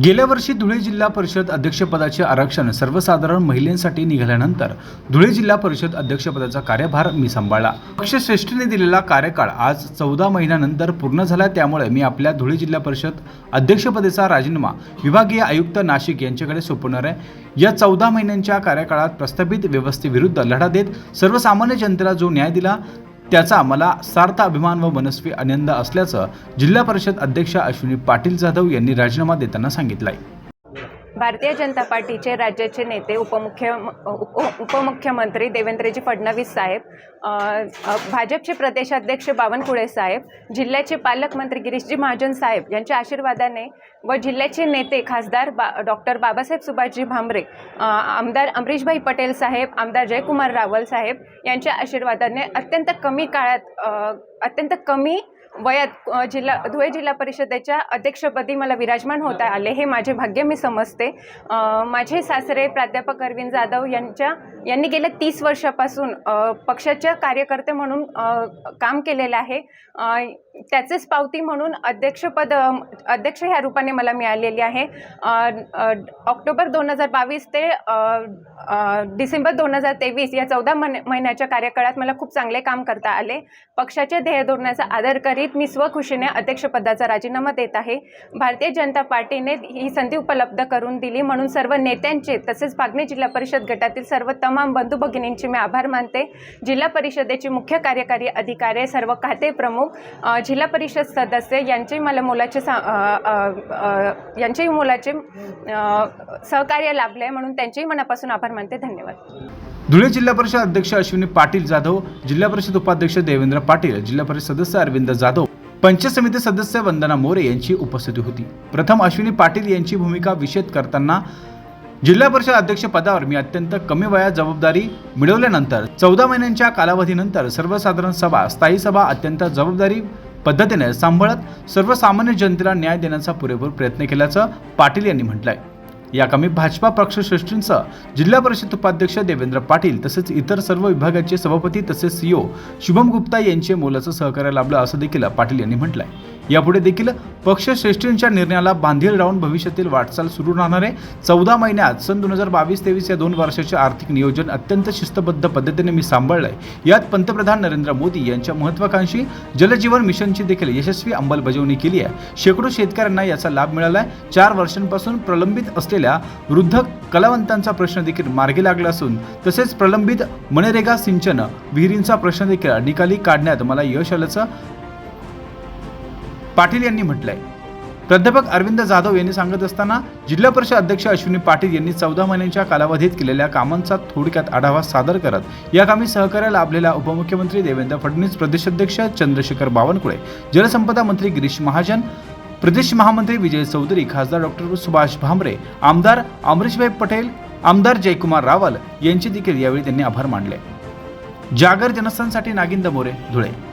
गेल्या वर्षी धुळे जिल्हा परिषद अध्यक्षपदाचे आरक्षण सर्वसाधारण महिलांसाठी निघाल्यानंतर धुळे जिल्हा परिषद अध्यक्षपदाचा कार्यभार मी सांभाळला. पक्षश्रेष्ठीने दिलेला कार्यकाळ आज चौदा महिन्यानंतर पूर्ण झाला. त्यामुळे मी आपल्या धुळे जिल्हा परिषद अध्यक्षपदेचा राजीनामा विभागीय आयुक्त नाशिक यांच्याकडे सोपवणार आहे. या चौदा महिन्यांच्या कार्यकाळात प्रस्थापित व्यवस्थेविरुद्ध लढा देत सर्वसामान्य जनतेला जो न्याय दिला त्याचा मला सार्थ अभिमान व मनस्वी आनंद असल्याचं जिल्हा परिषद अध्यक्ष अश्विनी पाटील जाधव यांनी राजीनामा देताना सांगितलं आहे भारतीय जनता पार्टीचे राज्याचे नेते उपमुख्य उप उपमुख्यमंत्री देवेंद्रजी फडणवीस साहेब भाजपचे प्रदेशाध्यक्ष बावनकुळे साहेब जिल्ह्याचे पालकमंत्री गिरीशजी महाजन साहेब यांच्या आशीर्वादाने व जिल्ह्याचे नेते खासदार बा डॉक्टर बाबासाहेब सुभाषजी भामरे आमदार अमरीशभाई पटेल साहेब आमदार जयकुमार रावल साहेब यांच्या आशीर्वादाने अत्यंत कमी काळात अत्यंत कमी वयात जिल्हा धुळे जिल्हा परिषदेच्या अध्यक्षपदी मला विराजमान होता आले. हे माझे भाग्य मी समजते. माझे सासरे प्राध्यापक अरविंद जाधव यांच्या यांनी गेल्या तीस वर्षापासून पक्षाच्या कार्यकर्ते म्हणून काम केलेलं आहे. त्याचेच पावती म्हणून अध्यक्षपद अध्यक्ष ह्या रूपाने मला मिळालेली आहे. ऑक्टोबर दोन हजार बावीस ते डिसेंबर दोन हजार तेवीस या चौदा महिन्याच्या कार्यकाळात मला खूप चांगले काम करता आले. पक्षाच्या ध्येय धोरणाचा आदर करीत मी स्वखुशीने अध्यक्षपदाचा राजीनामा देत आहे. भारतीय जनता पार्टीने ही संधी उपलब्ध करून दिली म्हणून सर्व नेत्यांचे तसेच पागणे जिल्हा परिषद गटातील सर्व तमाम बंधू भगिनींचे मी आभार मानते. जिल्हा परिषदेचे मुख्य कार्यकारी अधिकारी सर्व खाते प्रमुख जिल्हा परिषद सदस्य यांचे मला मोलाचे सा यांचेही मोलाचे सहकार्य लाभले म्हणून त्यांचेही मनापासून आभार मानते. धन्यवाद. धुळे जिल्हा परिषद अध्यक्ष अश्विनी पाटील जाधव जिल्हा परिषद उपाध्यक्ष देवेंद्र पाटील जिल्हा परिषद सदस्य अरविंद जाधव पंच समिती सदस्य वंदना मोरे यांची उपस्थिती होती. प्रथम अश्विनी पाटील यांची भूमिका विषेद करताना जिल्हा परिषद अध्यक्ष पदावर मी अत्यंत कमी वयात जबाबदारी मिळवल्यानंतर चौदा महिन्यांच्या कालावधीनंतर सर्वसाधारण सभा स्थायी सभा अत्यंत जबाबदारी पद्धतीने सांभाळत सर्वसामान्य जनतेला न्याय देण्याचा पुरेपूर प्रयत्न केल्याचं पाटील यांनी म्हटलंय. या कामी भाजपा पक्षश्रेष्ठींसह जिल्हा परिषद उपाध्यक्ष देवेंद्र पाटील तसेच इतर सर्व विभागाचे सभापती तसेच सीओ शुभम गुप्ता यांचे मोलाचं सहकार्य लाभलं असं देखील पाटील यांनी म्हटलंय. यापुढे देखील पक्षश्रेष्ठींच्या निर्णयाला बांधील राहून भविष्यातील वाटचाल सुरू राहणार आहे. चौदा महिन्यात सन दोन हजार बावीस तेवीस या दोन वर्षाचे आर्थिक नियोजन अत्यंत शिस्तबद्ध पद्धतीने मी सांभाळलंय. यात पंतप्रधान नरेंद्र मोदी यांच्या महत्वाकांक्षी जलजीवन मिशनची देखील यशस्वी अंमलबजावणी केली आहे. शेकडो शेतकऱ्यांना याचा लाभ मिळाला आहे चार वर्षांपासून प्रलंबित असलेल्या वृद्ध कलावंतांचा प्रश्न देखील मार्गी लागला असून तसेच प्रलंबित मनरेगा सिंचन विहिरींचा प्रश्न देखील निकाली काढण्यात मला यश आल्याचं पाटील यांनी म्हटलंय. प्राध्यापक अरविंद जाधव यांनी सांगत असताना जिल्हा परिषद अध्यक्ष अश्विनी पाटील यांनी चौदा महिन्यांच्या कालावधीत केलेल्या कामांचा थोडक्यात आढावा सादर करत या कामी सहकार्य लाभलेल्या उपमुख्यमंत्री देवेंद्र फडणवीस प्रदेशाध्यक्ष चंद्रशेखर बावनकुळे जलसंपदा मंत्री गिरीश महाजन प्रदेश महामंत्री विजय चौधरी खासदार डॉक्टर सुभाष भामरे आमदार अमरीशभाई पटेल आमदार जयकुमार रावल यांचे देखील यावेळी त्यांनी आभार मानले. जागर जनस्थानसाठी नागिंद मोरे धुळे.